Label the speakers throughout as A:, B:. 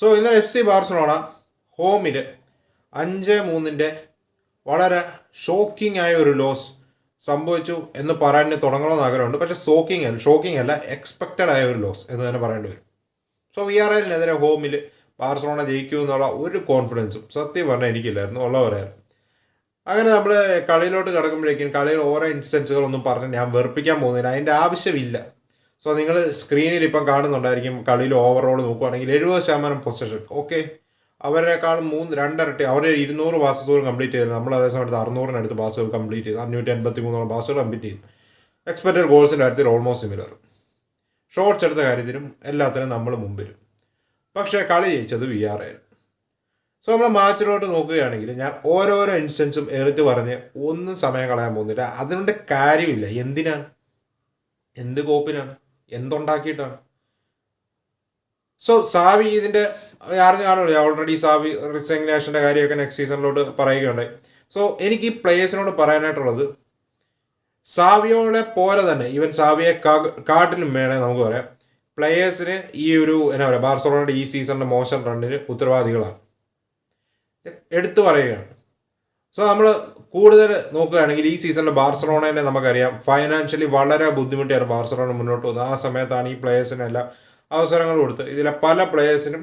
A: So ഇന്നലെ F C Barcelona ഹോമിൽ അഞ്ച് മൂന്നിന്റെ വളരെ ഷോക്കിംഗ് ആയ ഒരു ലോസ് സംഭവിച്ചു എന്ന് പറയാൻ തുടങ്ങണമെന്ന് ആഗ്രഹമുണ്ട്. പക്ഷേ ഷോക്കിംഗ് അല്ല ഷോക്കിംഗ് അല്ല എക്സ്പെക്റ്റഡ് ആയ ഒരു ലോസ് എന്ന് തന്നെ പറയേണ്ടി വരും. സോ വി ആർ എല്ലിനെതിരെ ഹോമിൽ ബാർസലോണ ജയിക്കും എന്നുള്ള ഒരു കോൺഫിഡൻസും സത്യം പറഞ്ഞാൽ എനിക്കില്ലായിരുന്നു ഉള്ള പറയായിരുന്നു അങ്ങനെ നമ്മൾ കളിയിലോട്ട് കിടക്കുമ്പോഴേക്കും കളിയിൽ ഓരോ ഇൻസ്റ്റൻസുകളൊന്നും പറഞ്ഞ് ഞാൻ വെറുപ്പിക്കാൻ പോകുന്നില്ല. അതിന്റെ ആവശ്യമില്ല. സോ നിങ്ങൾ സ്ക്രീനിൽ ഇപ്പം കാണുന്നുണ്ടായിരിക്കും കളിയിൽ ഓവറോൾ നോക്കുകയാണെങ്കിൽ എഴുപത് ശതമാനം പൊസിഷൻ ഓക്കെ അവരെക്കാളും മൂന്ന് രണ്ടരട്ടി അവരെ ഇരുന്നൂറ് പാസുകൾ കംപ്ലീറ്റ് ചെയ്തു നമ്മൾ അതേ സമയത്ത് അറുന്നൂറിനടുത്ത് പാസുകൾ കംപ്ലീറ്റ് ചെയ്തു. അഞ്ഞൂറ്റി എൺപത്തി മൂന്നോളം പാസുകൾ കംപ്ലീറ്റ് ചെയ്തു. എക്സ്പെക്റ്റഡ് ഗോൾസിന്റെ കാര്യത്തിൽ ഓൾമോസ്റ്റ് സിമിലർ ഷോർട്സ് എടുത്ത കാര്യത്തിലും എല്ലാത്തിനും നമ്മൾ മുമ്പിലും. പക്ഷേ കളി ജയിച്ചത് വി ആർ ആയിരുന്നു. സോ നമ്മൾ മാച്ചിലോട്ട് നോക്കുകയാണെങ്കിൽ ഞാൻ ഓരോരോ ഇൻസ്റ്റൻസും എടുത്തു പറഞ്ഞ് ഒന്നും സമയം കളയാൻ പോകുന്നില്ല. അതിനുണ്ട് കാര്യമില്ല. എന്തിനാണ്? എന്ത് കോപ്പിനാണ്? എന്തുണ്ടാക്കിയിട്ടാണ്? സോ സാവി ഇതിന്റെ ആരും കാണുമല്ലോ? ഓൾറെഡി സാവി റിസിഗ്നേഷന്റെ കാര്യമൊക്കെ നെക്സ്റ്റ് സീസണിലോട്ട് പറയുകയുണ്ടായി. സോ എനിക്ക് ഈ പ്ലേയേഴ്സിനോട് പറയാനായിട്ടുള്ളത് സാവിയോടെ പോലെ തന്നെ ഈവൻ സാവിയെ കാട്ടിലും വേണേ നമുക്ക് പറയാം. പ്ലേയേഴ്സിന് ഈ ഒരു എന്നാ പറയുക ബാർസലോണയുടെ ഈ സീസണിന്റെ മോശം റണ്ണിന് ഉത്തരവാദികളാണ്. എടുത്തു പറയുകയാണ്. സോ നമ്മൾ കൂടുതൽ നോക്കുകയാണെങ്കിൽ ഈ സീസണിൽ ബാർസലോണേനെ നമുക്കറിയാം. ഫൈനാൻഷ്യലി വളരെ ബുദ്ധിമുട്ടിയാണ് ബാർസലോണ മുന്നോട്ട് പോകുന്നത്. ആ സമയത്താണ് ഈ പ്ലേയേഴ്സിനെല്ലാം അവസരങ്ങൾ കൊടുത്ത് ഇതിലെ പല പ്ലേയേഴ്സിനും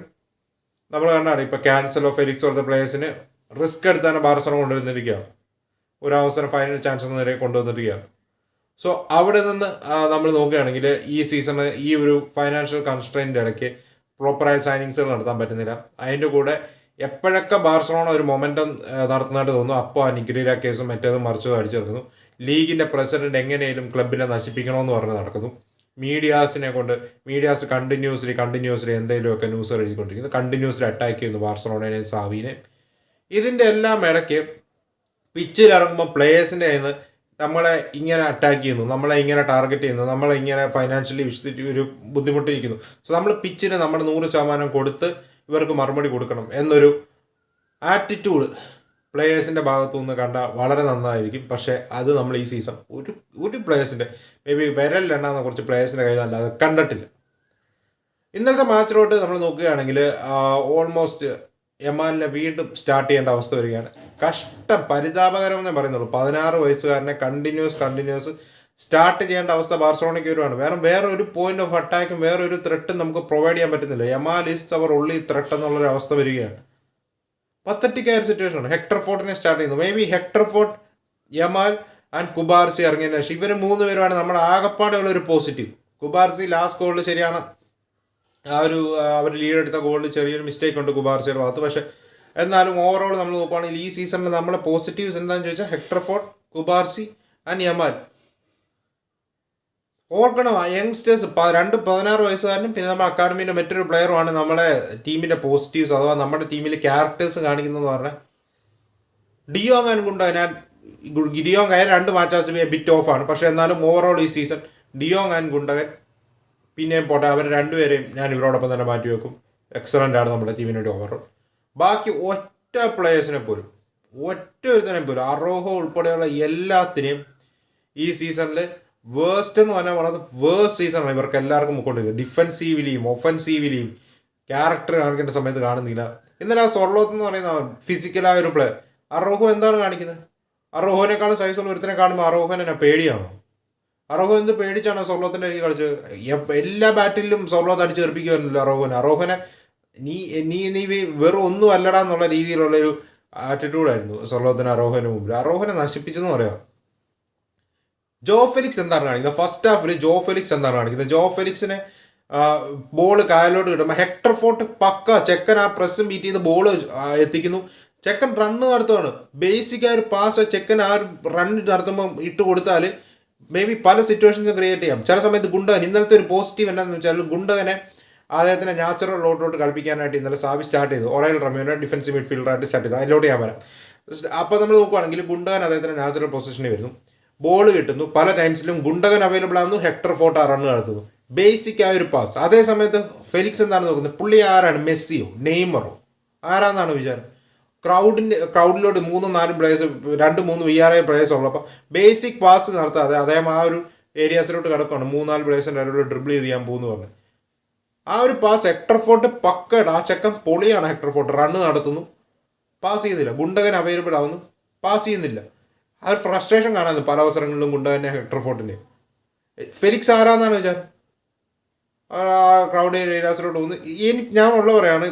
A: നമ്മൾ കണ്ടാണ് ഇപ്പോൾ ക്യാൻസലോ ഫെലിക്സ് പോലത്തെ പ്ലേയേഴ്സിന് റിസ്ക് എടുത്താണ് ബാർസലോണ കൊണ്ടുവരുന്നിരിക്കുകയാണ് ഒരു അവസരം ഫൈനൽ ചാൻസ് എന്ന നിലയിൽ കൊണ്ടുവന്നിരിക്കുകയാണ്. സോ അവിടെ നിന്ന് നമ്മൾ നോക്കുകയാണെങ്കിൽ ഈ സീസണ് ഈ ഒരു ഫൈനാൻഷ്യൽ കൺസ്ട്രെയിന്റെ ഇടയ്ക്ക് പ്രോപ്പറായ സൈനിങ്സുകൾ നടത്താൻ പറ്റുന്നില്ല. അതിന്റെ കൂടെ എപ്പോഴൊക്കെ ബാർസലോണ ഒരു മൊമെന്റം നടത്തുന്നതായിട്ട് തോന്നുന്നു അപ്പോൾ ആ നിഗ്രീര കേസും മറ്റേതും മറിച്ചതും അടിച്ചെടുക്കുന്നു ലീഗിന്റെ പ്രസിഡന്റ് എങ്ങനെയും ക്ലബിനെ നശിപ്പിക്കണമെന്ന് പറഞ്ഞ് നടക്കുന്നു. മീഡിയാസിനെ കൊണ്ട് മീഡിയാസ് കണ്ടിന്യൂസ്ലി കണ്ടിന്യൂസ്ലി എന്തെങ്കിലുമൊക്കെ ന്യൂസ് എഴുതിക്കൊണ്ടിരിക്കുന്നു. കണ്ടിന്യൂസ്ലി അറ്റാക്ക് ചെയ്യുന്നു ബാർസലോണേനെയും സാവിനെ. ഇതിന്റെ എല്ലാം ഇടയ്ക്ക് പിച്ചിൽ ഇറങ്ങുമ്പോൾ പ്ലേയേഴ്സിന്റെ കയ്യിൽ നിന്ന് നമ്മളെ ഇങ്ങനെ അറ്റാക്ക് ചെയ്യുന്നു നമ്മളെ ഇങ്ങനെ ടാർഗറ്റ് ചെയ്യുന്നു നമ്മളെ ഇങ്ങനെ ഫൈനാൻഷ്യലി ഒരു ബുദ്ധിമുട്ടിരിക്കുന്നു. സോ നമ്മൾ പിച്ചിന് നമ്മൾ നൂറ് ശതമാനം കൊടുത്ത് ഇവർക്ക് മറുപടി കൊടുക്കണം എന്നൊരു ആറ്റിറ്റ്യൂഡ് പ്ലേയേഴ്സിന്റെ ഭാഗത്തു നിന്ന് കണ്ടാൽ വളരെ നന്നായിരിക്കും. പക്ഷേ അത് നമ്മൾ ഈ സീസൺ ഒരു ഒരു പ്ലേയേഴ്സിന്റെ മേ ബി വിരലിലെണ്ണാന്ന കുറച്ച് പ്ലേയേഴ്സിന്റെ കയ്യിൽ അല്ലാതെ കണ്ടിട്ടില്ല. ഇന്നലത്തെ മാച്ചിലോട്ട് നമ്മൾ നോക്കുകയാണെങ്കിൽ ഓൾമോസ്റ്റ് യമാലിനെ വീണ്ടും സ്റ്റാർട്ട് ചെയ്യേണ്ട അവസ്ഥ വരികയാണ്. കഷ്ടം പരിതാപകരം എന്നേ പറയുന്നുള്ളൂ. പതിനാറ് വയസ്സുകാരനെ കണ്ടിന്യൂസ് കണ്ടിന്യൂസ് സ്റ്റാർട്ട് ചെയ്യേണ്ട അവസ്ഥ ബാർസലോണയ്ക്ക് വരുവാണ്. വേറെ വേറെ ഒരു പോയിന്റ് ഓഫ് അറ്റാക്കും വേറെ ഒരു ത്രെട്ടും നമുക്ക് പ്രൊവൈഡ് ചെയ്യാൻ പറ്റുന്നില്ല. യമാൽ ഈസ് അവർ ഉള്ളി ത്രെട്ട് എന്നുള്ളൊരു അവസ്ഥ വരികയാണ്. പത്തറ്റിക്കായ ഒരു സിറ്റുവേഷൻ ആണ്. ഹെക്ടർ ഫോർട്ടിനെ സ്റ്റാർട്ട് ചെയ്യുന്നു. Maybe Hector Fort Yamal and Cubarsi ഇറങ്ങിയതിന് ശേഷം ഇവർ മൂന്ന് പേരുമാണ് നമ്മുടെ ആകപ്പാടെയുള്ള ഒരു പോസിറ്റീവ് കുബാർസി ലാസ്റ്റ് ഗോളിൽ ശരിയാണ്. ആ ഒരു അവർ ലീഡ് എടുത്ത ഗോളിൽ ചെറിയൊരു മിസ്റ്റേക്ക് ഉണ്ട് കുബാർസിയുടെ ഭാഗത്ത്. പക്ഷേ എന്നാലും ഓവറോൾ നമ്മൾ നോക്കുകയാണെങ്കിൽ ഈ സീസണിൽ നമ്മുടെ പോസിറ്റീവ്സ് എന്താണെന്ന് ചോദിച്ചാൽ Hector Fort Cubarsi and Yamal. ഓർക്കണം യങ്സ്റ്റേഴ്സ് രണ്ട് പതിനാറ് വയസ്സുകാരനും പിന്നെ നമ്മുടെ അക്കാഡമിന്റെ മറ്റൊരു പ്ലെയറുമാണ് നമ്മുടെ ടീമിന്റെ പോസിറ്റീവ്സ് അഥവാ നമ്മുടെ ടീമിൽ ക്യാരക്ടേഴ്സ് കാണിക്കുന്നതെന്ന് പറഞ്ഞാൽ ഡിയോങ് അനുകൊണ്ട് ഞാൻ ഡിയോങ് ആയ രണ്ട് മാച്ചാസ് ബിറ്റ് ഓഫ് ആണ്. പക്ഷേ എന്നാലും ഓവറോൾ ഈ സീസൺ ഡിയോങ് ആൻഡ് ഗുണ്ടകൻ പിന്നെയും പോട്ടെ അവർ രണ്ടുപേരെയും ഞാൻ ഇവരോടൊപ്പം തന്നെ മാറ്റി വെക്കും. എക്സലന്റ് ആണ് നമ്മുടെ ടീമിന് ഓവറോൾ ബാക്കി ഒറ്റ പ്ലേയേഴ്സിനെ പോലും ഒറ്റ ഒരുത്തനെ പോലും അറോഹോ ഉൾപ്പെടെയുള്ള എല്ലാത്തിനെയും ഈ സീസണിൽ വേസ്റ്റ് എന്ന് പറഞ്ഞാൽ വളരെ വേസ്റ്റ് സീസണാണ് ഇവർക്ക് എല്ലാവർക്കും കൊണ്ടിരിക്കുന്നത് ഡിഫൻസീവിലെയും ഒഫൻസീവിലിയും ക്യാരക്ടർ കാണിക്കേണ്ട സമയത്ത് കാണുന്നില്ല. എന്നാൽ ആ സൊർലോത്ത് എന്ന് പറയുന്ന ഫിസിക്കലായ ഒരു പ്ലെയർ അറോഹോ എന്താണ് കാണിക്കുന്നത്? അറോഹോനേക്കാളും സൈസുള്ള ഒരുത്തിനെ കാണുമ്പോൾ അറോഹോൻ എന്നെ പേടിയാണോ? അറോഹോ എന്ത് പേടിച്ചാണ് സൊർലോത്തിന്റെ എനിക്ക് കളിച്ച് എല്ലാ ബാറ്റിലും സൊർലോത്ത് അടിച്ച് തെറിപ്പിക്കുമായിരുന്നല്ലോ അറോഹോനെ. അറോഹോനെ നീ നീ നീ വെറും ഒന്നും അല്ലടാ എന്നുള്ള രീതിയിലുള്ള ഒരു ആറ്റിറ്റ്യൂഡായിരുന്നു സൊർലോത്തിന് അറോഹന് മുമ്പിൽ. അറോഹനെ നശിപ്പിച്ചെന്ന് പറയാം. ജോ ഫെലിക്സ് എന്താണ് കാണിക്കുന്നത്? ഫസ്റ്റ് ഹാഫിൽ ജോ ഫെലിക്സ് എന്താണ് കാണിക്കുന്നത്? ജോ ഫെലിക്സിനെ ബോൾ കായലോട്ട് കിട്ടുമ്പോൾ ഹെക്ടർ ഫോർട്ട് പക്ക ചെക്കൻ ആ പ്രസ്സും ബീറ്റ് ചെയ്ത് ബോൾ എത്തിക്കുന്നു. ചെക്കൻ റണ്ണ് നടത്തുകയാണ് ബേസിക് ആ ഒരു പാസ് ചെക്കൻ ആ ഒരു റൺ നടത്തുമ്പോൾ ഇട്ട് കൊടുത്താൽ മേ ബി പല സിറ്റുവേഷൻസും ക്രിയേറ്റ് ചെയ്യാം. ചില സമയത്ത് ഗുണ്ടകൻ ഇന്നലത്തെ ഒരു പോസിറ്റീവ് എന്താണെന്ന് വെച്ചാൽ ഗുണ്ടകനെ അദ്ദേഹത്തിന്റെ നാച്ചുറൽ റോഡിലോട്ട് കളിപ്പിക്കാനായിട്ട് ഇന്നലെ സാവി സ്റ്റാർട്ട് ചെയ്തു. ഒറയൽ റമ്യോനെ ഡിഫൻസീവ് മിഡ്ഫീൽഡറായിട്ട് സ്റ്റാർട്ട് ചെയ്തു. അതിലോട്ട് ഞാൻ വരാം. അപ്പോൾ നമ്മൾ നോക്കുവാണെങ്കിൽ ഗുണ്ടകൻ അദ്ദേഹത്തിന്റെ നാച്ചുറൽ പൊസിഷനിൽ വരുന്നു. ബോൾ കിട്ടുന്നു. പല ടൈംസിലും ഗുണ്ടകൻ അവൈലബിൾ ആകുന്നു ഹെക്ടർ ഫോർട്ട് ആ റൺ നടത്തുന്നു. ബേസിക് ആ ഒരു പാസ് അതേ സമയത്ത് ഫെലിക്സ് എന്താണ് നോക്കുന്നത്? പുള്ളി ആരാണ്? മെസ്സിയോ? നെയ്മറോ? ആരാന്നാണ് വിചാരം? ക്രൗഡിന്റെ ക്രൗഡിലോട്ട് മൂന്നും നാലും പ്ലേയേഴ്സ് രണ്ട് മൂന്ന് വി ആർ ഐ പ്ലേയേഴ്സ് ഉള്ളപ്പോൾ ബേസിക് പാസ് നടത്താതെ അദ്ദേഹം ആ ഒരു ഏരിയാസിലോട്ട് കിടക്കുകയാണ് മൂന്നാൽ പ്ലേയേഴ്സിന്റെ അവരോട് ഡ്രിബിൾ ചെയ്യാൻ പോകുന്നു പറഞ്ഞു. ആ ഒരു പാസ് ഹെക്ടർ ഫോർട്ട് പക്കയുടെ ആ ചെക്കൻ പൊളിയാണ് ഹെക്ടർ ഫോർട്ട്. റണ്ണ് നടത്തുന്നു. പാസ് ചെയ്യുന്നില്ല. ഗുണ്ടകൻ അവൈലബിൾ ആവുന്നു. പാസ് ചെയ്യുന്നില്ല. ആ ഒരു ഫ്രസ്ട്രേഷൻ കാണാൻ പല അവസരങ്ങളിലും ഗുണ്ടകനെ ഹെക്ടർ ഫോർട്ടിന്റെ ഫെലിക്സ് ആരാന്നാണ് വിചാരം? ആ ക്രൗഡ് ഏരിയാസിലോട്ട് പോകുന്നു എനിക്ക് ഞാൻ ഉള്ള പറയാണ്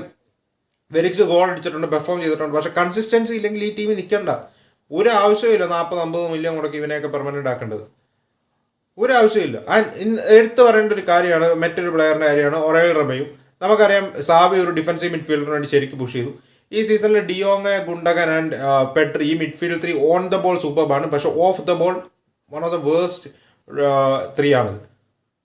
A: ഫെലിക്സ് ഗോൾ അടിച്ചിട്ടുണ്ട് പെർഫോം ചെയ്തിട്ടുണ്ട്. പക്ഷെ കൺസിസ്റ്റൻസി ഇല്ലെങ്കിൽ ഈ ടീമിൽ നിൽക്കണ്ട ഒരു ആവശ്യമില്ല നാൽപ്പത് അമ്പത് മില്യൺ മുടക്കി ഇവനെയൊക്കെ പെർമനന്റ് ആക്കേണ്ടത്. ഒരു ആവശ്യമില്ല എടുത്തു പറയേണ്ട ഒരു കാര്യമാണ് മറ്റൊരു പ്ലെയറിന്റെ കാര്യമാണ് ഒറേൽ റമയും നമുക്കറിയാം സാബി ഒരു ഡിഫൻസീവ് മിഡ്ഫീൽഡറിന് വേണ്ടി ശരിക്കും പുഷ് ചെയ്തു. ഈ സീസണിൽ De Jong Gundogan and Pedri ഈ midfield three on the ball സൂപ്പർബാണ് പക്ഷെ off the ball one of the worst three ആണ്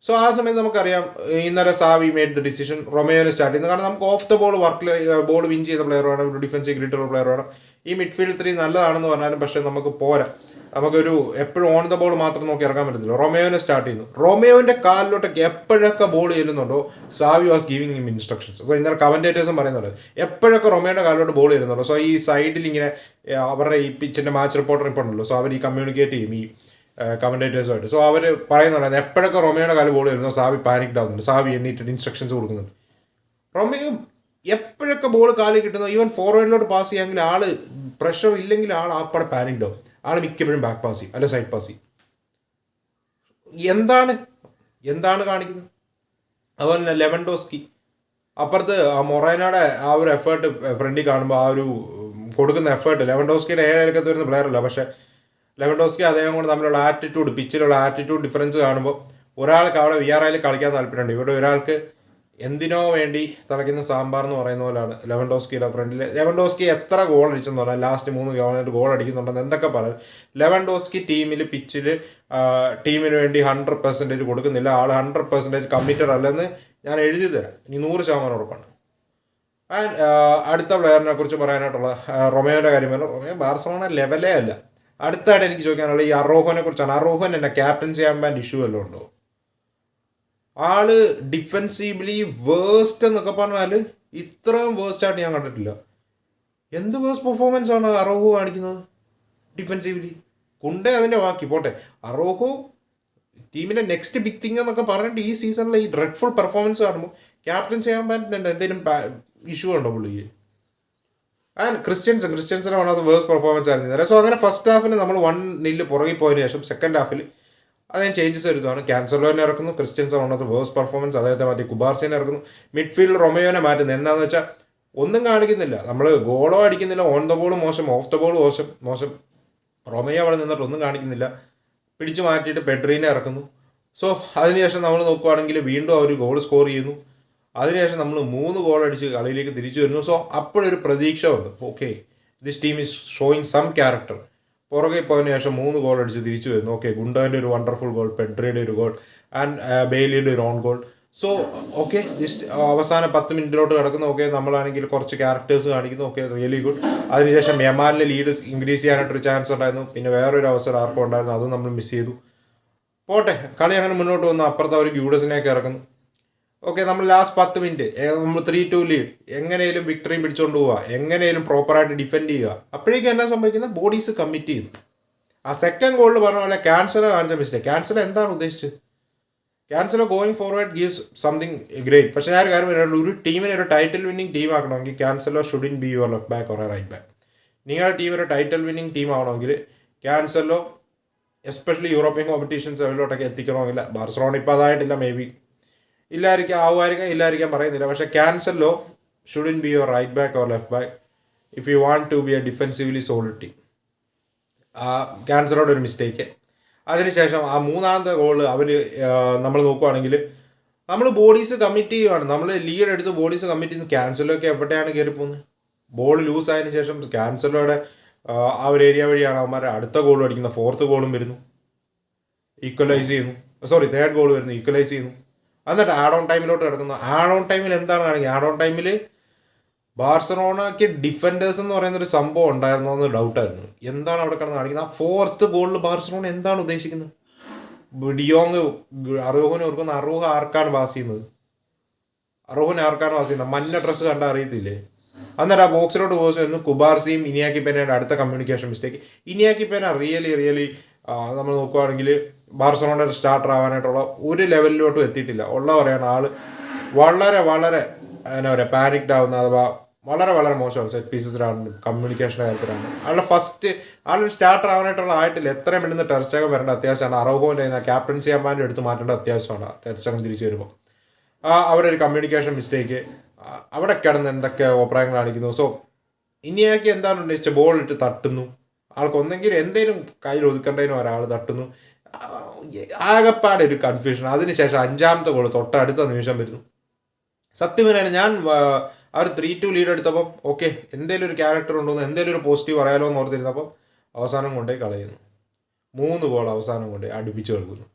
A: സോ ആ സമയത്ത് നമുക്കറിയാം ഇന്നലെ സാവി മേഡ് ദ ഡിസിഷൻ റൊമേയോനെ സ്റ്റാർട്ട് ചെയ്യുന്നത്. കാരണം നമുക്ക് off the ball work ball win ചെയ്ത പ്ലെയർ വേണം ഒരു ഡിഫൻസീവ് ഗ്രിറ്റുള്ള പ്ലെയർ വേണം ഈ മിഡ്ഫീൽഡ് ത്രീ നല്ലതാണെന്ന് പറഞ്ഞാലും പക്ഷേ നമുക്ക് പോരാ. നമുക്കൊരു എപ്പോഴും ഓൺ ദ ബോൾ മാത്രം നോക്കി ഇറങ്ങാൻ പറ്റത്തില്ല. റൊമേയോനെ സ്റ്റാർട്ട് ചെയ്യുന്നു. റൊമേയോന്റെ കാലിലോട്ടൊക്കെ എപ്പോഴൊക്കെ ball ചെല്ലുന്നുണ്ടോ Xavi was giving him instructions അപ്പോൾ ഇന്നലെ കമന്റേറ്റേഴ്സും പറയുന്നുണ്ട് എപ്പോഴൊക്കെ റൊമേയുടെ കാലിലോട്ട് ബോൾ ചെല്ലുന്നുണ്ടോ സോ ഈ സൈഡിൽ ഇങ്ങനെ അവരുടെ ഈ പിച്ചിന്റെ മാച്ച് റിപ്പോർട്ടർ ഇപ്പോൾ ഉണ്ടല്ലോ. സോ അവർ ഈ കമ്മ്യൂണിക്കേറ്റ് ചെയ്യും ഈ കമന്റേറ്റേഴ്സുമായിട്ട് സോ അവർ പറയുന്നുണ്ടായിരുന്നു എപ്പോഴൊക്കെ റൊമയോടെ കാൽ ബോൾ വരുന്നു സാവി പാനിക്ഡ് ആവുന്നുണ്ട്. സാവി എണ്ണീറ്റഡ് ഇൻസ്ട്രക്ഷൻസ് കൊടുക്കുന്നുണ്ട്. റൊമേയോ എപ്പോഴൊക്കെ ബോൾ കാലിൽ കിട്ടുന്നു ഈവൻ ഫോർവേഡിലോട്ട് പാസ് ചെയ്യാമെങ്കിൽ ആൾ പ്രഷർ ഇല്ലെങ്കിൽ ആൾ ആപ്പടെ പാനിക്ഡ് ആൾ മിക്കപ്പോഴും ബാക്ക് പാസ് ചെയ്യും അല്ല സൈഡ് പാസ് ചെയ്യും. എന്താണ്? എന്താണ് കാണിക്കുന്നത്? അതുപോലെ തന്നെ ലെവൻഡോസ്കി അപ്പുറത്ത് മൊറേനയുടെ ആ ഒരു എഫേർട്ട് ഫ്രണ്ടിൽ കാണുമ്പോൾ ആ ഒരു കൊടുക്കുന്ന എഫേർട്ട് ലെവൻഡോസ്കിയുടെ ഏഴരക്കത്ത് വരുന്ന പ്ലെയർ അല്ല. പക്ഷേ ലെവൻഡോസ്കി അദ്ദേഹം കൊണ്ട് തമ്മിലുള്ള ആറ്റിറ്റ്യൂഡ് പിച്ചിലുള്ള ആറ്റിറ്റ്യൂഡ് ഡിഫറൻസ് കാണുമ്പോൾ ഒരാൾക്ക് അവിടെ വി ആർ ഐയിൽ കളിക്കാൻ താല്പര്യമുണ്ട്. ഇവിടെ ഒരാൾക്ക് എന്തിനോ വേണ്ടി തിളയ്ക്കുന്ന സാമ്പാർ എന്ന് പറയുന്ന പോലെയാണ് ലെവൻഡോസ്കിയുടെ ഫ്രണ്ടിൽ ലെവൻഡോസ്കി എത്ര ഗോൾ അടിച്ചെന്ന് പറഞ്ഞാൽ ലാസ്റ്റ് മൂന്ന് ഗവൺമെന്റ് ഗോൾ അടിക്കുന്നുണ്ടെന്ന് എന്തൊക്കെ പറയും ലെവൻഡോസ്കി ടീമിൽ പിച്ചിൽ ടീമിന് വേണ്ടി ഹൺഡ്രഡ് പെർസെന്റേജ് കൊടുക്കുന്നില്ല. ആൾ ഹൺഡ്രഡ് പെർസെന്റേജ് കമ്മിറ്റഡ് അല്ലെന്ന് ഞാൻ എഴുതി തരാം. ഇനി നൂറ് ശതമാനം ഉറപ്പാണ്. ആൻഡ് അടുത്ത പ്ലെയറിനെ കുറിച്ച് പറയാനായിട്ടുള്ള ആ, റൊമേയോയുടെ കാര്യമല്ല റൊമേയോ ബാർസലോണ ലെവലേ അല്ല. അടുത്തായിട്ട് എനിക്ക് ചോദിക്കാനുള്ള ഈ അറോഹനെ കുറിച്ചാണ്. അറോഹൻ എന്നെ ക്യാപ്റ്റൻസി ചെയ്യാൻ ഇഷ്യൂ വല്ലതും ഉണ്ടോ? ആൾ ഡിഫെൻസീവ്ലി വേസ്റ്റ് എന്നൊക്കെ പറഞ്ഞാൽ ഇത്രയും വേസ്റ്റ് ആയിട്ട് ഞാൻ കണ്ടിട്ടില്ല. എന്ത് വേസ്റ്റ് പെർഫോമൻസ് ആണ് അറോഹു കാണിക്കുന്നത്? ഡിഫെൻസീവ്ലി കൊണ്ടേ അതിന്റെ ബാക്കി. പോട്ടെ. അറോഹു ടീമിന്റെ നെക്സ്റ്റ് ബിഗ് തിങ് എന്നൊക്കെ പറഞ്ഞിട്ട് ഈ സീസണിൽ ഈ ഡ്രെഡ്ഫുൾ പെർഫോമൻസ് കാണുമ്പോൾ ക്യാപ്റ്റൻ ചെയ്യാൻ പറ്റുന്നുണ്ട്. എന്തെങ്കിലും ഇഷ്യൂ ഉണ്ടോ പുള്ളിക്ക്? And Christensen. ക്രിസ്ത്യൻസിനെ one of verse performance ആയിരുന്നു. സോ അങ്ങനെ ഫസ്റ്റ് ഹാഫിൽ നമ്മൾ വൺ നില്ല് പുറകിൽ പോയതിനു ശേഷം സെക്കൻഡ് ഹാഫിൽ അദ്ദേഹം ചേഞ്ചസ് വരുത്തുവാണ് ക്യാൻസലോനെ ഇറക്കുന്നു Christensen one of the worst performance അദ്ദേഹത്തെ മാറ്റി കുബാർസിനെ ഇറക്കുന്നു. മിഡ്ഫീൽഡ് റൊമയോനെ മാറ്റുന്നു. എന്താണെന്ന് വെച്ചാൽ ഒന്നും കാണിക്കുന്നില്ല. നമ്മൾ ഗോളോ അടിക്കുന്നില്ല. ഓൺ ദ ബോൾ മോശം ഓഫ് ദ ബോൾ മോശം മോശം. റൊമയോ അവിടെ നിന്നിട്ട് ഒന്നും കാണിക്കുന്നില്ല. പിടിച്ചു മാറ്റിയിട്ട് പെട്രീനെ ഇറക്കുന്നു. സോ അതിനുശേഷം നമ്മൾ നോക്കുവാണെങ്കിൽ വീണ്ടും അവർ ഗോൾ സ്കോർ ചെയ്യുന്നു. അതിനുശേഷം നമ്മൾ മൂന്ന് ഗോൾ അടിച്ച് കളിയിലേക്ക് തിരിച്ചു വരുന്നു. സോ അപ്പോഴൊരു പ്രതീക്ഷ വന്നു. Okay this team is showing some character പുറകെ പോയതിനു ശേഷം മൂന്ന് ഗോൾ അടിച്ച് തിരിച്ചു വരുന്നു. ഓക്കെ ഗുണ്ടാന്റെ ഒരു വണ്ടർഫുൾ ഗോൾ പെഡ്രയുടെ ഒരു ഗോൾ ആൻഡ് ബെയിലിയുടെ ഒരു own goal so okay just അവസാന പത്ത് മിനിറ്റിലോട്ട് കിടക്കുന്നു. ഓക്കെ നമ്മളാണെങ്കിൽ കുറച്ച് ക്യാരക്ടേഴ്സ് കാണിക്കുന്നു. ഓക്കെ റിയലി ഗുഡ് അതിനുശേഷം യമാലിന്റെ ലീഡ് ഇൻക്രീസ് ചെയ്യാനായിട്ടൊരു ചാൻസ് ഉണ്ടായിരുന്നു. പിന്നെ വേറൊരു അവസരം ആർക്കും ഉണ്ടായിരുന്നു. അതും നമ്മൾ മിസ് ചെയ്തു. പോട്ടെ കളി അങ്ങനെ മുന്നോട്ട് വന്നു. അപ്പുറത്ത് അവർ ഗ്യൂഡസിനെയൊക്കെ ഇറക്കുന്നു. ഓക്കെ നമ്മൾ ലാസ്റ്റ് പത്ത് മിനിറ്റ് നമ്മൾ ത്രീ ടു ലീഡ് എങ്ങനെയും വിക്ടറിയും പിടിച്ചുകൊണ്ട് പോവുക എങ്ങനെയും പ്രോപ്പറായിട്ട് ഡിഫെൻഡ് ചെയ്യുക. അപ്പോഴേക്കും എന്നാ സംഭവിക്കുന്നത് ബോഡീസ് കമ്മിറ്റ് ചെയ്യുന്നു. ആ സെക്കൻഡ് ഗോളിൽ പറഞ്ഞ പോലെ ക്യാൻസർ കാണിച്ച മിസ്റ്റേക്ക് ക്യാൻസർ എന്താണ് ഉദ്ദേശിച്ചത്? Cancelo going forward gives something great പക്ഷേ ഞാൻ കാര്യം പറയുള്ളൂ ഒരു ടീമിനെ ഒരു title winning team ആക്കണമെങ്കിൽ Cancelo shouldn't be your left back or right back നിങ്ങളുടെ ടീം ഒരു ടൈറ്റിൽ വിന്നിംഗ് ടീം ആവണമെങ്കിൽ ക്യാൻസലോ എസ്പെഷ്യലി യൂറോപ്യൻ കോമ്പറ്റീഷൻസ് ലെവലിലോട്ടൊക്കെ എത്തിക്കണമെങ്കിൽ ബാർസലോണ ഇപ്പോൾ അതായിട്ടില്ല മേ ബി ഇല്ലായിരിക്കാം ആവുമായിരിക്കാം ഇല്ലായിരിക്കാം പറയുന്നില്ല. പക്ഷേ Cancelo shouldn't be your right back or left back if you want to be a defensively solid team ആ ക്യാൻസറോടെ ഒരു മിസ്റ്റേക്ക് അതിനുശേഷം ആ മൂന്നാമത്തെ ഗോൾ അവർ നമ്മൾ നോക്കുവാണെങ്കിൽ നമ്മൾ ബോഡീസ് കമ്മിറ്റ് ചെയ്യുവാണ് നമ്മൾ ലീഡ് എടുത്ത് ബോഡീസ് കമ്മിറ്റ് ചെയ്ത് ക്യാൻസലൊക്കെ എവിടെയാണ് കയറി പോകുന്നത്? ബോൾ ലൂസ് ആയതിനു ശേഷം ക്യാൻസലോടെ ആ ഒരു ഏരിയ വഴിയാണ് അവന്മാർ അടുത്ത ഗോളും അടിക്കുന്നത് ഫോർത്ത് ഗോളും വരുന്നു. ഈക്വലൈസ് ചെയ്യുന്നു. സോറി തേർഡ് ഗോൾ വരുന്നു. ഈക്വലൈസ് ചെയ്യുന്നു. എന്നിട്ട് ആഡ് ഓൺ ടൈമിലോട്ട് കിടക്കുന്നു. ആഡ് ഓൺ ടൈമിൽ എന്താണ് കാണിക്കുക ആഡ് ഓൺ ടൈമിൽ ബാർസലോണയ്ക്ക് ഡിഫൻഡേഴ്സ് എന്ന് പറയുന്ന ഒരു സംഭവം ഉണ്ടായിരുന്നോ എന്ന് ഡൗട്ടായിരുന്നു എന്താണ് അവിടെ കിടന്ന് കാണിക്കുന്നത്? ആ ഫോർത്ത് ഗോളിൽ ബാർസലോണ എന്താണ് ഉദ്ദേശിക്കുന്നത്? ഡിയോങ് അറൂഹന് ഓർക്കുന്ന അറൂഹ ആർക്കാണ് പാസ് ചെയ്യുന്നത്? അറൂഹന് ആർക്കാണ് പാസ് ചെയ്യുന്നത്? മഞ്ഞ ഡ്രസ്സ് കണ്ട അറിയത്തില്ലേ? അന്നേരം ആ ബോക്സിലോട്ട് പോസ് കുബാർസിയും ഇനിയാക്കി പേനയുടെ അടുത്ത കമ്മ്യൂണിക്കേഷൻ മിസ്റ്റേക്ക് ഇനിയാക്കി പേന റിയലി റിയലി നമ്മൾ നോക്കുകയാണെങ്കിൽ ബാർസലോണയുടെ സ്റ്റാർട്ടർ ആവാനായിട്ടുള്ള ഒരു ലെവലിലോട്ടും എത്തിയിട്ടില്ല. ഉള്ള പറയാണ് ആൾ വളരെ വളരെ എന്നാ പറയുക പാനിക്ഡ് ആവുന്ന അഥവാ വളരെ വളരെ മോശമാണ് സെറ്റ് പീസസിലാണ് കമ്മ്യൂണിക്കേഷന്റെ കാര്യത്തിലാണ് ആളുടെ ഫസ്റ്റ് ആളൊരു സ്റ്റാർട്ടർ ആവാനായിട്ടുള്ള ആയിട്ടില്ല. എത്രയും പെട്ടെന്ന് ടെർച്ചകം വരേണ്ട അത്യാവശ്യമാണ്. അറോഹോന്റെ ക്യാപ്റ്റൻസി അമ്മാന്റെ എടുത്ത് മാറ്റേണ്ട അത്യാവശ്യമാണ്. ടെറസ്റ്റകം തിരിച്ചു വരുമ്പോൾ അവിടെ ഒരു കമ്മ്യൂണിക്കേഷൻ മിസ്റ്റേക്ക് അവിടെ കിടന്ന് എന്തൊക്കെ അഭിപ്രായങ്ങൾ കാണിക്കുന്നു. സോ ഇനിയാക്കി എന്താണ് ഉദ്ദേശിച്ചത് ബോൾ ഇട്ട് തട്ടുന്നു. ആൾക്ക് ഒന്നെങ്കിലും എന്തെങ്കിലും കയ്യിൽ ഒതുക്കേണ്ടതിനും ഒരാൾ തട്ടുന്നു. ആകെപ്പാടെ ഒരു കൺഫ്യൂഷൻ അതിനുശേഷം അഞ്ചാമത്തെ ഗോൾ തൊട്ടടുത്ത നിമിഷം വരുന്നു. സത്യം ഞാൻ ഒരു ത്രീ ടു ലീഡ് എടുത്തപ്പം ഓക്കെ എന്തെങ്കിലും ഒരു ക്യാരക്ടർ ഉണ്ടോ എന്ന് എന്തെങ്കിലും ഒരു പോസിറ്റീവ് പറയാലോ എന്ന് ഓർത്തിരുന്നപ്പം അവസാനം കൊണ്ടേ കളയുന്നു. മൂന്ന് ഗോൾ അവസാനം കൊണ്ടേ അടുപ്പിച്ച് കളിക്കുന്നു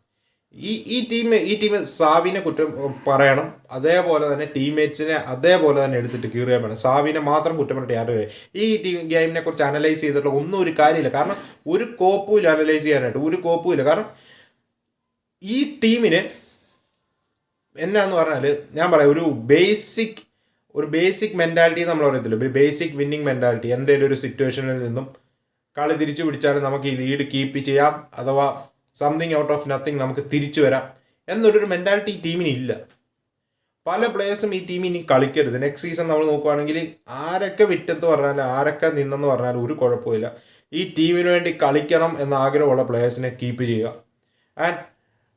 A: ഈ ഈ ടീം ഈ ടീം സാവിനെ കുറ്റം പറയണം. അതേപോലെ തന്നെ ടീംമേറ്റ്സിനെ അതേപോലെ തന്നെ എടുത്തിട്ട് കീറിയാൻ വേണം സാവിനെ മാത്രം കുറ്റം പറഞ്ഞിട്ട് ആരും ഈ ടീം ഗെയിമിനെ കുറിച്ച് അനലൈസ് ചെയ്തിട്ടുള്ള ഒന്നും ഒരു കാര്യമില്ല. കാരണം ഒരു കോപ്പുമില്ല അനലൈസ് ചെയ്യാനായിട്ട്. ഒരു കോപ്പുമില്ല കാരണം ഈ ടീമിന് എന്നാന്ന് പറഞ്ഞാൽ ഞാൻ പറയാം ഒരു ബേസിക് ഒരു ബേസിക് മെന്റാലിറ്റി നമ്മൾ പറയത്തില്ല? ഒരു ബേസിക് വിന്നിങ് മെന്റാലിറ്റി എന്തെങ്കിലും ഒരു സിറ്റുവേഷനിൽ നിന്നും കളി തിരിച്ചു പിടിച്ചാലും നമുക്ക് ഈ ലീഡ് കീപ്പ് ചെയ്യാം. അഥവാ സംതിങ് ഔട്ട് ഓഫ് നത്തിങ് നമുക്ക് തിരിച്ചു വരാം എന്നൊരു മെന്റാലിറ്റി ഈ ടീമിന് ഇല്ല. പല പ്ലേയേഴ്സും ഈ ടീം ഇനി കളിക്കരുത്. നെക്സ്റ്റ് സീസൺ നമ്മൾ നോക്കുവാണെങ്കിൽ ആരൊക്കെ വിറ്റെന്ന് പറഞ്ഞാൽ ആരൊക്കെ നിന്നെന്ന് പറഞ്ഞാൽ ഒരു കുഴപ്പമില്ല ഈ ടീമിന് വേണ്ടി കളിക്കണം എന്ന ആഗ്രഹമുള്ള പ്ലേയേഴ്സിനെ കീപ്പ് ചെയ്യുക. ആൻഡ്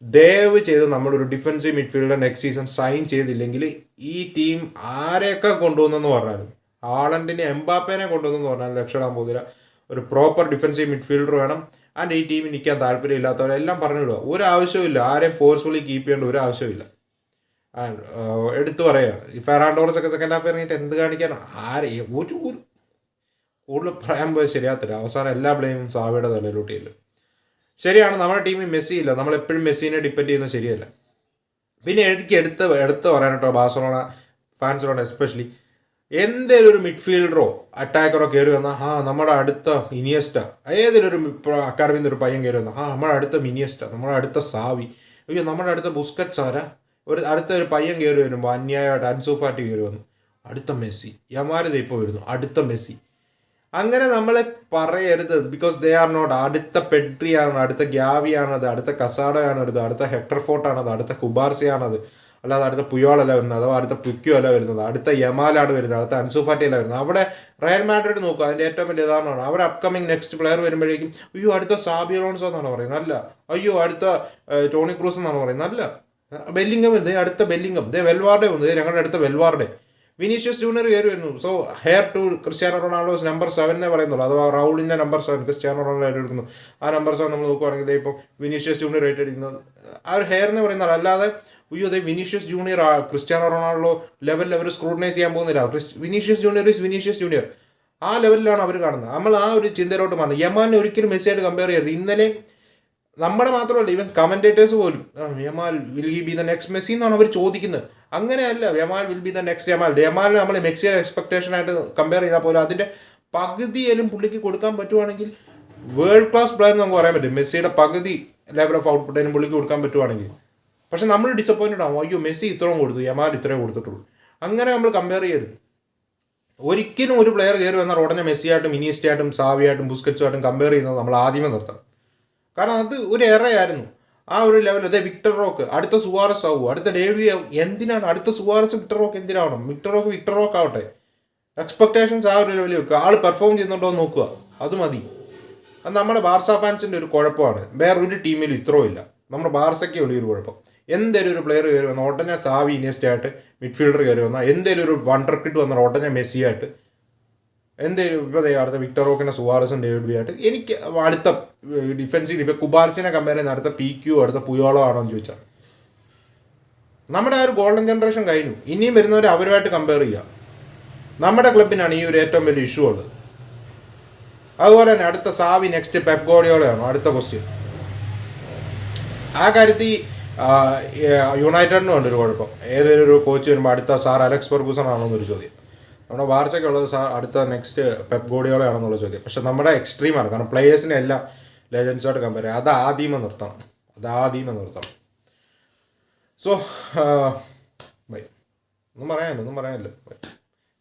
A: ദയവ് ചെയ്ത് നമ്മളൊരു defensive midfielder next season sign ചെയ്തില്ലെങ്കിൽ ഈ ടീം ആരെയൊക്കെ കൊണ്ടുവന്നെന്ന് പറഞ്ഞാലും ആളണ്ടിനെ എംബാപ്പേനെ കൊണ്ടുവന്നെന്ന് പറഞ്ഞാലും രക്ഷപ്പെടാൻ പോകുന്നില്ല. ഒരു പ്രോപ്പർ ഡിഫൻസീവ് മിഡ്ഫീൽഡർ വേണം. ആൻഡ് ഈ ടീമിൽ നിൽക്കാൻ താല്പര്യമില്ലാത്തവരെല്ലാം പറഞ്ഞു വിടുക ഒരു ആവശ്യമില്ല ആരെയും ഫോഴ്സ്ഫുള്ളി കീപ്പ് ചെയ്യേണ്ട ഒരു ആവശ്യമില്ല ആൻഡ് എടുത്തു പറയുക ഈ ഒക്കെ സെക്കൻഡ് ഹാഫ് ഇറങ്ങിയിട്ട് എന്ത് കാണിക്കാൻ? ആരെ? ഒരു ഒരു കൂടുതൽ പറയാൻ പോയത് ശരിയാത്തില്ല അവസാനം എല്ലാ ബ്ലെയിമും സാവയുടെ തലയിലോട്ടിയല്ലോ ശരിയാണ് നമ്മുടെ ടീമിൽ മെസ്സി ഇല്ല. നമ്മൾ എപ്പോഴും മെസ്സിനെ ഡിപ്പെൻഡ് ചെയ്യുന്നത് ശരിയല്ല. പിന്നെ എനിക്ക് എടുത്ത് എടുത്ത് പറയാനട്ടോ ബാഴ്സലോണ ഫാൻസിനോട് എസ്പെഷ്യലി എന്തേലും ഒരു മിഡ്ഫീൽഡറോ അറ്റാക്കറോ കയറി വന്നാൽ ആ നമ്മുടെ അടുത്ത ഇനിയസ്റ്റ. ഏതെങ്കിലും ഒരു അക്കാഡമിയിൽ നിന്ന് ഒരു പയ്യൻ കയറി വന്നാൽ ആ നമ്മുടെ അടുത്ത മിനിയസ്റ്റ നമ്മുടെ അടുത്ത സാവി. അയ്യോ നമ്മുടെ അടുത്ത ബുസ്കറ്റ്സ് ആരാ? ഒരു അടുത്ത ഒരു പയ്യൻ കയറി വരുമ്പോൾ അന്യായമായിട്ട് അൻസൂപ്പാട്ടി കയറി വന്നു. അടുത്ത മെസ്സി. യമാരത ഇപ്പോൾ വരുന്നു. അടുത്ത മെസ്സി. അങ്ങനെ നമ്മൾ പറയരുത് ബിക്കോസ് ദേ ആർ നോട്ട് അടുത്ത പെട്രിയാണ് അടുത്ത ഗ്യാവിയാണത് അടുത്ത കസാഡയാണത് അടുത്ത ഹെക്ടർ ഫോർട്ടാണത് അടുത്ത കുബാർസിയാണത്. അല്ലാതെ അടുത്ത പുയോളല്ല വരുന്നത് അഥവാ അടുത്ത പുക്യോ അല്ല വരുന്നത്. അടുത്ത യമാലാണ് വരുന്നത്. അടുത്ത അൻസുഫാറ്റിയല്ല വരുന്നത്. അവിടെ റയൽ മാഡ്രിഡ് നോക്കുക അതിന്റെ ഏറ്റവും വലിയ ഉദാഹരണമാണ്. അവർ അപ്കമിങ് നെക്സ്റ്റ് പ്ലെയർ വരുമ്പോഴേക്കും അയ്യോ അടുത്ത സാബിയോൺസോ എന്നാണ് പറയുന്നത്. അല്ല. അയ്യോ അടുത്ത ടോണി ക്രൂസ് എന്നാണ് പറയുന്നത്. അല്ല. ബെല്ലിംഗം വരുന്നത്. അടുത്ത ബെല്ലിംഗം. ദേ വെൽവാർഡേ വന്നു. ദേ ഞങ്ങളുടെ അടുത്ത വെൽവാർഡേ. വിനീഷ്യസ് ജൂനിയർ കയറി വരുന്നു. So heir to Cristiano Ronaldo's number സെവനെ പറയുന്നുള്ളൂ. അഥവാ റൗളിന്റെ നമ്പർ സെവൻ ക്രിസ്ത്യാനോ റൊണാൾഡോ എടുക്കുന്നു ആ നമ്പർ സെവൻ നമ്മൾ നോക്കുവാണെങ്കിൽ ദേ ഇപ്പം വിനീഷ്യസ് ജൂനിയർ എടുക്കുന്നത് ആ ഒരു ഹെയർ എന്ന് പറയുന്നത് അല്ലാതെ അയ്യോ അതെ വിനീഷ്യസ് ജൂനിയർ ക്രിസ്ത്യാനോ റൊണാൾഡോ ലെവലിൽ അവർ സ്ക്രൂട്ടനൈസ് ചെയ്യാൻ പോകുന്നില്ല. Vinicius Junior is Vinicius Junior. ആ ലെവലിലാണ് അവർ കാണുന്നത്. നമ്മൾ ആ ഒരു ചിന്തയിലോട്ട് മാറുന്നത്. യമാനെ ഒരിക്കലും മെസ്സിയായിട്ട് കമ്പയർ ചെയ്യരുത്. ഇന്നലെ നമ്മുടെ മാത്രമല്ല ഇവൻ കമന്റേറ്റേഴ്സ് പോലും Yamal will he be the next Messi എന്നാണ് അവർ ചോദിക്കുന്നത്. അങ്ങനെയല്ല Yamal will be the next Yamal. Yamal നമ്മൾ മെക്സിയ എക്സ്പെക്ടേഷനായിട്ട് കമ്പയർ ചെയ്താൽ പോലും അതിന്റെ പകുതിയിലും പുള്ളിക്ക് കൊടുക്കാൻ പറ്റുവാണെങ്കിൽ വേൾഡ് ക്ലാസ് പ്ലെയർ നമുക്ക് പറയാൻ പറ്റും. മെസ്സിയുടെ പകുതി ലെവൽ ഓഫ് ഔട്ട്പുട്ടിനും പുള്ളിക്ക് കൊടുക്കാൻ പറ്റുവാണെങ്കിൽ. പക്ഷെ നമ്മൾ ഡിസപ്പോയിന്റഡ് ആവും. അയ്യോ മെസ്സി ഇത്രയും കൊടുത്തു യമാൽ ഇത്രയും കൊടുത്തിട്ടുള്ളൂ. അങ്ങനെ നമ്മൾ കമ്പയർ ചെയ്യരുത്. ഒരിക്കലും ഒരു പ്ലെയർ കയറി വന്നാൽ ഉടനെ മെസ്സിയായിട്ടും ഇനിയസ്റ്റായിട്ടും സാവിയായിട്ടും ബുസ്കറ്റ്സുമായിട്ടും കമ്പയർ ചെയ്യുന്നത് നമ്മൾ ആദ്യമേ നിർത്തണം. കാരണം അത് ഒരു എറയായിരുന്നു. ആ ഒരു ലെവൽ അതെ വിക്ടർ റോക്ക് അടുത്ത സുവാറസ് ആവും. അടുത്ത ഡേവി ആവും. എന്തിനാണ്? അടുത്ത സുവാറസ് വിക്ടർ റോക്ക് എന്തിനാവണം? വിക്ടർ റോക്ക് വിക്ടർ റോക്ക് ആവട്ടെ. എക്സ്പെക്ടേഷൻസ് ആ ഒരു ലെവലിൽ വെക്കുക. ആൾ പെർഫോം ചെയ്യുന്നുണ്ടോ നോക്കുക. അത് മതി. അത് നമ്മുടെ ബാർസ ഫാൻസിന്റെ ഒരു കുഴപ്പമാണ്. വേറൊരു ടീമിലും ഇത്രയും ഇല്ല. നമ്മുടെ ബാർസയ്ക്ക് വലിയൊരു കുഴപ്പം. എന്തേലും ഒരു പ്ലെയർ കയറി വന്നാൽ ഉടനെ സാവി ഇനിയസ്റ്റ് ആയിട്ട് മിഡ്ഫീൽഡർ കയറി വന്നാൽ എന്തേലും ഒരു വണ്ടർ കിട്ട് വന്നാൽ ഉടനെ മെസ്സി ആയിട്ട് എന്തേലും ഇപ്പോൾ അടുത്ത വിക്ടർ സുവാറസും ഡേവിഡ് ബി ആയിട്ട് എനിക്ക് അടുത്ത ഡിഫൻസിൽ ഇപ്പോൾ കുബാർസിനെ കമ്പയർ ചെയ്യുന്ന അടുത്ത പി ക്യു അടുത്ത പുയോളോ ആണോ എന്ന് ചോദിച്ചാൽ. നമ്മുടെ ആ ഒരു ഗോൾഡൻ ജനറേഷൻ കഴിഞ്ഞു. ഇനിയും വരുന്നവർ അവരുമായിട്ട് കമ്പയർ ചെയ്യുക നമ്മുടെ ക്ലബിനാണ് ഈ ഒരു ഏറ്റവും വലിയ ഇഷ്യൂ ഉള്ളത്. അതുപോലെ തന്നെ അടുത്ത സാവി നെക്സ്റ്റ് പെപ് ഗോഡിയോളാണോ അടുത്ത ക്വസ്റ്റ്യൻ ആ കാര്യത്തിൽ യുണൈറ്റഡിനും ഉണ്ട് ഒരു കുഴപ്പം. ഏതൊരു കോച്ച് വരുമ്പോൾ അടുത്ത സാർ അലക്സ് ഫെർഗൂസൺ ആണോ എന്നൊരു ചോദ്യം. നമ്മുടെ വാർച്ചയ്ക്ക് ഉള്ളത് സാർ അടുത്ത നെക്സ്റ്റ് പെപ് ഗോഡിയോളെ ആണെന്നുള്ള ചോദ്യം. പക്ഷെ നമ്മുടെ എക്സ്ട്രീമാണ്. കാരണം പ്ലേയേഴ്സിനെ എല്ലാം ലെജൻസായിട്ട് കമ്പയർ ചെയ്യുക അത് ആദ്യമേ നിർത്തണം. അത് ആദ്യമേ നിർത്തണം. സോ ബൈ ഒന്നും പറയാനില്ല ഒന്നും പറയാനില്ല.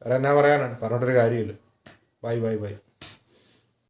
A: വേറെ എന്നാ പറയാനാണ്? പറഞ്ഞിട്ടൊരു കാര്യമില്ല. Bye bye bye